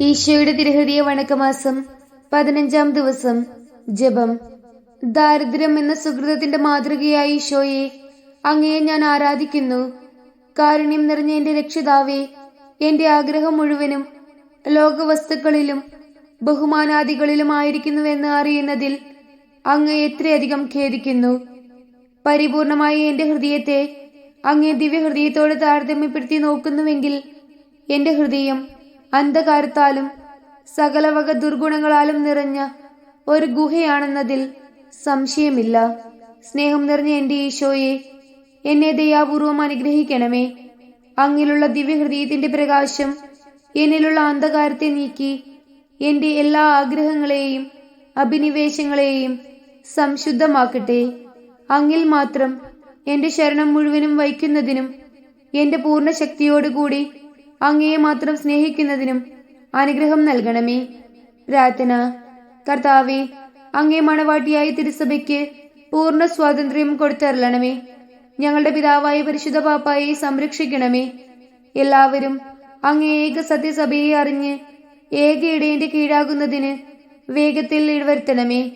ഈശോയുടെ തിരുഹൃദയ വണക്കമാസം പതിനഞ്ചാം ദിവസം ജപം. ദാരിദ്ര്യം എന്ന സുഹൃതത്തിന്റെ മാതൃകയായ ഈശോയെ അങ്ങയെ ഞാൻ ആരാധിക്കുന്നു. കാരുണ്യം നിറഞ്ഞ എന്റെ രക്ഷിതാവേ എന്റെ ആഗ്രഹം മുഴുവനും ലോകവസ്തുക്കളിലും ബഹുമാനാദികളിലുമായിരിക്കുന്നുവെന്ന് അറിയുന്നതിൽ അങ്ങ് എത്രയധികം ഖേദിക്കുന്നു. പരിപൂർണമായി എന്റെ ഹൃദയത്തെ അങ്ങേ ദിവ്യഹൃദയത്തോട് താരതമ്യപ്പെടുത്തി നോക്കുന്നുവെങ്കിൽ എന്റെ ഹൃദയം അന്ധകാരത്താലും സകലവക ദുർഗുണങ്ങളാലും നിറഞ്ഞ ഒരു ഗുഹയാണെന്നതിൽ സംശയമില്ല. സ്നേഹം നിറഞ്ഞ എന്റെ ഈശോയെ എന്നെ ദയാപൂർവം അനുഗ്രഹിക്കണമേ. അങ്ങിലുള്ള ദിവ്യഹൃദയത്തിന്റെ പ്രകാശം എന്നിലുള്ള അന്ധകാരത്തെ നീക്കി എന്റെ എല്ലാ ആഗ്രഹങ്ങളെയും അഭിനിവേശങ്ങളെയും സംശുദ്ധമാക്കട്ടെ. അങ്ങിൽ മാത്രം എന്റെ ശരണം മുഴുവനും വഹിക്കുന്നതിനും എന്റെ പൂർണ ശക്തിയോടുകൂടി അങ്ങയെ മാത്രം സ്നേഹിക്കുന്നതിനും അനുഗ്രഹം നൽകണമേ. പ്രാർത്ഥന. കർത്താവെ അങ്ങേ മണവാട്ടിയായ തിരുസഭയ്ക്ക് പൂർണ സ്വാതന്ത്ര്യം കൊടുത്തരളണമേ. ഞങ്ങളുടെ പിതാവായ പരിശുദ്ധ പാപ്പായെ സംരക്ഷിക്കണമേ. എല്ലാവരും അങ്ങേ ഏക സത്യസഭയെ അറിഞ്ഞ് ഏക ഇടയന്റെ കീഴാകുന്നതിന് വേഗത്തിൽ ഇടവരുത്തണമേ.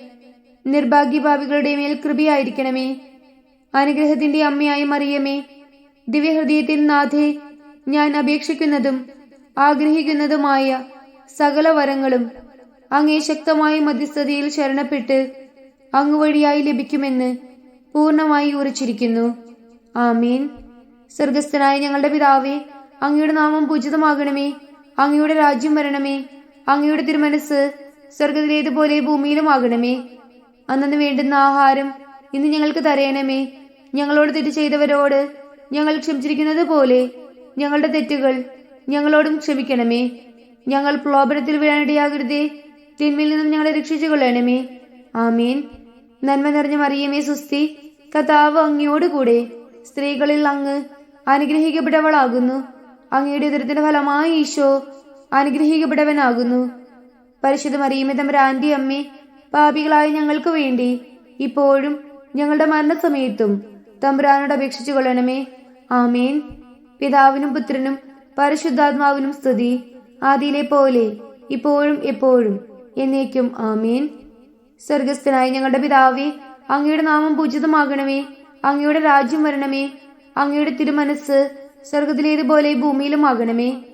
നിർഭാഗ്യഭാവികളുടെ മേൽ കൃപയായിരിക്കണമേ. അനുഗ്രഹത്തിന്റെ അമ്മയായി മറിയമേ. ദിവ്യഹൃദയത്തിൽ നാഥേ ഞാൻ അപേക്ഷിക്കുന്നതും ആഗ്രഹിക്കുന്നതുമായ സകല വരങ്ങളും അങ്ങേ ശക്തമായ മധ്യസ്ഥതയിൽ ശരണപ്പെട്ട് അങ്ങ് വഴിയായി ലഭിക്കുമെന്ന് പൂർണമായി ഉറച്ചിരിക്കുന്നു. ആമീൻ. സ്വർഗസ്ഥനായ ഞങ്ങളുടെ പിതാവേ അങ്ങയുടെ നാമം പൂജിതമാകണമേ അങ്ങയുടെ രാജ്യം വരണമേ അങ്ങയുടെ തിരുമനസ് സ്വർഗത്തിലേതുപോലെ ഭൂമിയിലുമാകണമേ. അന്നു വേണ്ടുന്ന ആഹാരം ഇന്ന് ഞങ്ങൾക്ക് തരയണമേ ഞങ്ങളോട് തെറ്റ് ചെയ്തവരോട് ഞങ്ങൾ ക്ഷമിച്ചിരിക്കുന്നത് പോലെ ഞങ്ങളുടെ തെറ്റുകൾ ഞങ്ങളോടും ക്ഷമിക്കണമേ. ഞങ്ങൾ പ്രലോഭനത്തിൽ വീഴാനിടയാകരുതേ. തിന്മയിൽ നിന്നും ഞങ്ങളെ രക്ഷിച്ചു കൊള്ളണമേ ആമീൻ. നന്മ നിറഞ്ഞ മറിയമേ സുസ്തി. കഥാവ് അങ്ങയോടുകൂടെ സ്ത്രീകളിൽ അങ്ങ് അനുഗ്രഹിക്കപ്പെട്ടവളാകുന്നു. അങ്ങയുടെ ഉദരത്തിന്റെ ഫലമായി ഈശോ അനുഗ്രഹിക്കപ്പെട്ടവനാകുന്നു. പരിശുദ്ധ മറിയമേ തമ്പുരാന്റെ അമ്മേ പാപികളായ ഞങ്ങൾക്ക് വേണ്ടി ഇപ്പോഴും ഞങ്ങളുടെ മരണസമയത്തും തമ്പുരാനോട് അപേക്ഷിച്ചു കൊള്ളണമേ ആമേൻ. പിതാവിനും പുത്രനും പരിശുദ്ധാത്മാവിനും സ്തുതി ആദിയിലെ പോലെ ഇപ്പോഴും എപ്പോഴും എന്നേക്കും ആമീൻ. സ്വർഗസ്ഥനായ ഞങ്ങളുടെ പിതാവേ അങ്ങയുടെ നാമം പൂജിതമാകണമേ അങ്ങയുടെ രാജ്യം വരണമേ അങ്ങയുടെ തിരുമനസ് സ്വർഗത്തിലേതുപോലെ ഭൂമിയിലും ആകണമേ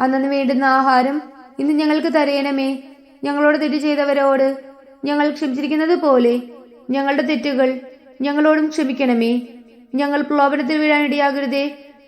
അന്നു വേണ്ടുന്ന ആഹാരം ഇന്ന് ഞങ്ങൾക്ക് തരയണമേ ഞങ്ങളോട് തെറ്റ് ചെയ്തവരോട് ഞങ്ങൾ ക്ഷമിച്ചിരിക്കുന്നത് പോലെ ഞങ്ങളുടെ തെറ്റുകൾ ഞങ്ങളോടും ക്ഷമിക്കണമേ. ഞങ്ങൾ പ്രലോഭനത്തിൽ വീഴാനിടയാകരുതേ.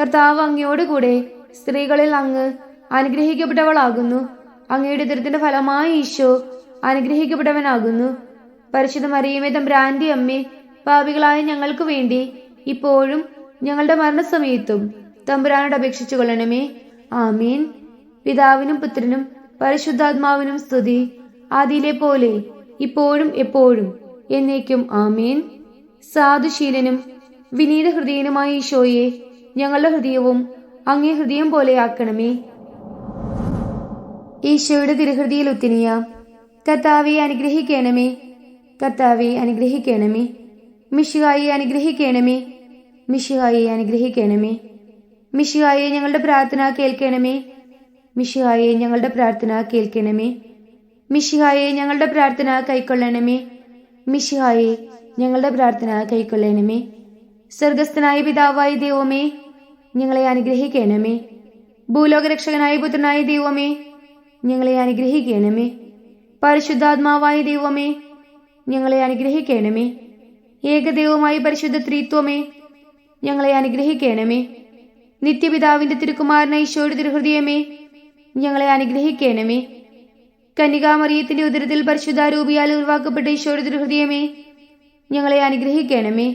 കർത്താവ് അങ്ങയോടുകൂടെ സ്ത്രീകളിൽ അങ്ങ് അനുഗ്രഹിക്കപ്പെട്ടവളാകുന്നു. അങ്ങയുടെ ദുരിതത്തിന്റെ ഫലമായി ഈശോ അനുഗ്രഹിക്കപ്പെട്ടവനാകുന്നു. പരിശുദ്ധ മറിയമേ തമ്പ്രാന്റെ അമ്മേ പാപികളായ ഞങ്ങൾക്ക് വേണ്ടി ഇപ്പോഴും ഞങ്ങളുടെ മരണസമയത്തും തമ്പുരാനോട് അപേക്ഷിച്ചു കൊള്ളണമേ. ആമീൻ. പിതാവിനും പുത്രനും പരിശുദ്ധാത്മാവിനും സ്തുതി. ആദിയിലെ പോലെ ഇപ്പോഴും എപ്പോഴും എന്നേക്കും ആമീൻ. സാധുശീലനും വിനീത ഹൃദയനുമായ ഈശോയെ ഞങ്ങളുടെ ഹൃദയവും അങ്ങേ ഹൃദയം പോലെയാക്കണമേ. ഈശോയുടെ തിരുഹൃതിയിൽ ഉത്തിനിയ കർത്താവെ അനുഗ്രഹിക്കണമേ. കർത്താവെ അനുഗ്രഹിക്കണമേ. മിഷുഹായെ അനുഗ്രഹിക്കണമേ. മിഷുഹായെ അനുഗ്രഹിക്കണമേ. മിഷുഹായെ ഞങ്ങളുടെ പ്രാർത്ഥന കേൾക്കണമേ. മിഷുഹായെ ഞങ്ങളുടെ പ്രാർത്ഥന കേൾക്കണമേ. മിഷുകായെ ഞങ്ങളുടെ പ്രാർത്ഥന കൈക്കൊള്ളണമേ. മിഷുകായെ ഞങ്ങളുടെ പ്രാർത്ഥന കൈക്കൊള്ളണമേ. സ്വർഗസ്ഥനായ പിതാവായ ദൈവമേ ഞങ്ങളെ അനുഗ്രഹിക്കണമേ. ഭൂലോകരക്ഷകനായ പുത്രനായ ദൈവമേ ഞങ്ങളെ അനുഗ്രഹിക്കണമേ. പരിശുദ്ധാത്മാവായ ദൈവമേ ഞങ്ങളെ അനുഗ്രഹിക്കണമേ. ഏകദൈവമായി പരിശുദ്ധ ത്രിത്വമേ ഞങ്ങളെ അനുഗ്രഹിക്കണമേ. നിത്യപിതാവിന്റെ തിരുക്കുമാരന ഈശോയുടെ തിരുഹൃദയമേ ഞങ്ങളെ അനുഗ്രഹിക്കണമേ. കന്യകാമറിയത്തിന്റെ ഉദരത്തിൽ പരിശുദ്ധാരൂപിയാൽ ഉരുവാക്കപ്പെട്ട ഈശോയുടെ തിരുഹൃദയമേ ഞങ്ങളെ അനുഗ്രഹിക്കണമേ.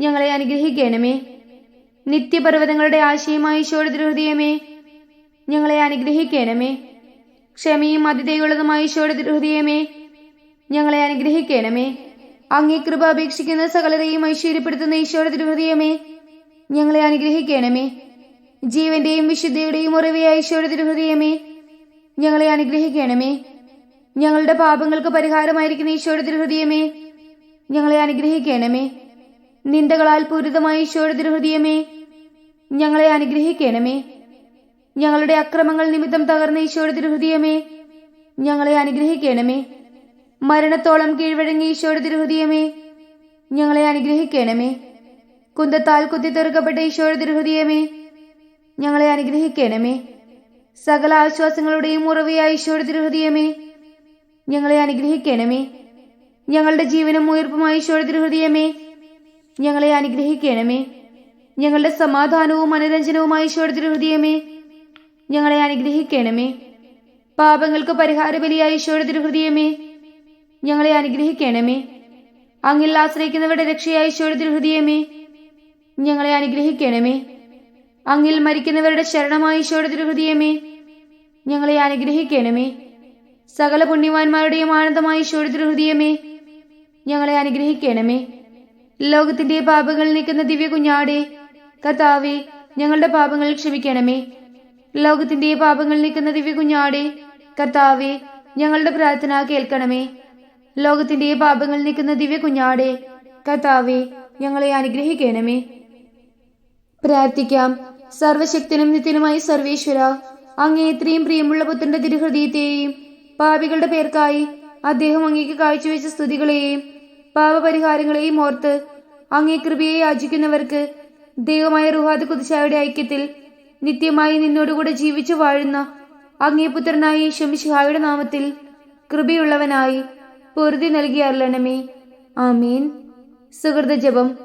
ഞങ്ങളെ അനുഗ്രഹിക്കണമേ. നിത്യപർവതങ്ങളുടെ ആശയമായ ഈശോയുടെ തിരുഹൃദയമേ ഞങ്ങളെ അനുഗ്രഹിക്കണമേ. ക്ഷമയും അതിഥയുള്ളതുമായ ഈശോയുടെ തിരുഹൃദയമേ ഞങ്ങളെ അനുഗ്രഹിക്കണമേ. അങ്ങേ അപേക്ഷിക്കുന്ന സകലരെയും ഐശ്വര്യപ്പെടുത്തുന്ന ഈശോയുടെ തിരുഹൃദയമേ ഞങ്ങളെ അനുഗ്രഹിക്കണമേ. ജീവന്റെയും വിശുദ്ധിയുടെയും ഉറവയായ ഈശോയുടെ തിരുഹൃദയമേ ഞങ്ങളെ അനുഗ്രഹിക്കണമേ. ഞങ്ങളുടെ പാപങ്ങൾക്ക് പരിഹാരമായിരിക്കുന്ന ഈശോയുടെ തിരുഹൃദയമേ ഞങ്ങളെ അനുഗ്രഹിക്കണമേ. നിന്ദകളാൽ പൂരിതമായ ഈശോയുടെ ഞങ്ങളെ അനുഗ്രഹിക്കണമേ. ഞങ്ങളുടെ അക്രമങ്ങൾ നിമിത്തം തകർന്ന ഈശോയുടെ ഞങ്ങളെ അനുഗ്രഹിക്കണമേ. മരണത്തോളം കീഴ്വഴങ്ങിയ ഈശോയുടെ ഞങ്ങളെ അനുഗ്രഹിക്കണമേ. കുന്തത്താൽ കുത്തിത്തെറുക്കപ്പെട്ട ഈശോയുടെ ഞങ്ങളെ അനുഗ്രഹിക്കണമേ. സകല ആശ്വാസങ്ങളുടെയും ഉറവയായ ഈശോയുടെ ഞങ്ങളെ അനുഗ്രഹിക്കണമേ. ഞങ്ങളുടെ ജീവനും ഉയർപ്പുമായ ഈശോയുടെ ഞങ്ങളെ അനുഗ്രഹിക്കണമേ. ഞങ്ങളുടെ സമാധാനവും മനോരഞ്ജനവുമായി ഈശോയുടെ ഹൃദയമേ ഞങ്ങളെ അനുഗ്രഹിക്കണമേ. പാപങ്ങൾക്ക് പരിഹാരബലിയായ ഈശോയുടെ തിരുഹൃദയമേ ഞങ്ങളെ അനുഗ്രഹിക്കണമേ. അങ്ങിൽ ആശ്രയിക്കുന്നവരുടെ രക്ഷയായി ഈശോയുടെ തിരുഹൃദയമേ ഞങ്ങളെ അനുഗ്രഹിക്കണമേ. അങ്ങിൽ മരിക്കുന്നവരുടെ ശരണമായി ഈശോയുടെ തിരുഹൃദയമേ ഞങ്ങളെ അനുഗ്രഹിക്കണമേ. സകല പുണ്യവാന്മാരുടെയും ആനന്ദമായി ഈശോയുടെ തിരുഹൃദയമേ ഞങ്ങളെ അനുഗ്രഹിക്കണമേ. ലോകത്തിന്റെ പാപങ്ങൾ നീക്കുന്ന ദിവ്യ കുഞ്ഞാടെ കർത്താവെ ഞങ്ങളുടെ പാപങ്ങൾ ക്ഷമിക്കണമേ. ലോകത്തിന്റെ പാപങ്ങൾ നീക്കുന്ന ദിവ്യ കുഞ്ഞാടെ കർത്താവെ ഞങ്ങളുടെ പ്രാർത്ഥന കേൾക്കണമേ. ലോകത്തിന്റെ പാപങ്ങൾ നീക്കുന്ന ദിവ്യ കുഞ്ഞാടെ കർത്താവെ ഞങ്ങളെ അനുഗ്രഹിക്കണമേ. പ്രാർത്ഥിക്കാം. സർവശക്തനും നിത്യനുമായ സർവേശ്വര അങ്ങേ ഇത്രയും പ്രിയമുള്ള പുത്രന്റെ തിരുഹൃദയത്തെയും പാപികളുടെ പേർക്കായി അദ്ദേഹം അങ്ങേക്ക് കാഴ്ചവെച്ച സ്തുതികളെയും പാപപരിഹാരങ്ങളെയും ഓർത്ത് അങ്ങേ കൃപയെ യാചിക്കുന്നവർക്ക് ദൈവമായ റുഹാദ് കുതിശായുടെ ഐക്യത്തിൽ നിത്യമായി നിന്നോടുകൂടെ ജീവിച്ചു വാഴുന്ന അങ്ങേ പുത്രനായ നാമത്തിൽ കൃപയുള്ളവനായി പൊറുതി നൽകി അരുളണമേ. ആമീൻ. സുഹൃത ജപം.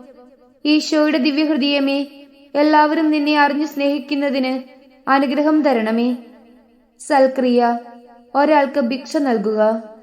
ഈശോയുടെ ദിവ്യഹൃദയമേ എല്ലാവരും നിന്നെ അറിഞ്ഞു സ്നേഹിക്കുന്നതിന് അനുഗ്രഹം തരണമേ. സൽക്രിയ ഒരാൾക്ക് ഭിക്ഷ നൽകുക.